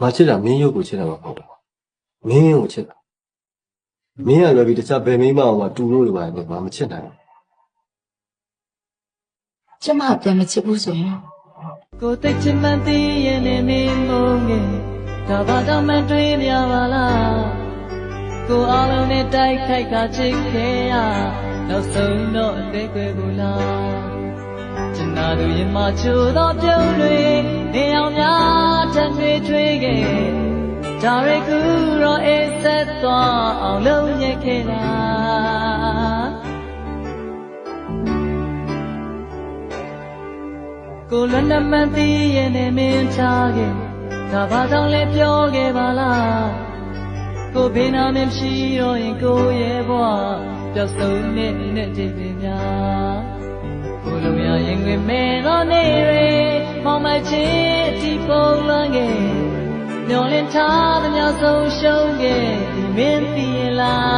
ငါချစ်တာမင်းရုပ်ကိုချစ်တာမဟုတ်ဘူးမင်းကိုချစ်တာမင်းကလွယ်ပြီးတခြားဘယ်မိန်းမအောင်မှတူလို့လိုပါနဲ့ငါမချစ်နိုင်ဘူးကျမပြန်မချစ်ဘူးဆိုရင်ကိုသိချင်မှန်းသိရင်လည်းမင်းမုန်းငယ်ဒါဘာကြောင့်မတွေးမြပါလားကိုအားလုံးနဲ့တိုက်ခိုက်ကချစ်ခဲ့ရနောက်ဆုံးတော့အသေးကွယ်ကိုလားကျန်နာသူရင်မချိုသောပြုံးတွေ ဒါရကူတော့အေးဆက်သွားအောင်လုံးညက်ခဲ့တာကိုလွတ်လပ်မှန်းသိရင်လည်းမင်းချခဲ့ဒါဘာကြောင့်လဲပြောခဲ့ပါလားကိုဘေးနာမင်းရှိတော့ရင်ကိုရဲ့ဘဝပျောက်ဆုံးနေတဲ့ချိန်တွေများကိုလိုရရင်ငွေမဲတော့နေရမောင်မချစ်အတီပုံလွန်ခဲ့ မျောလင်းထားသမျှဆုံးရှုံးခဲ့ဒီမင်းသိရင်လား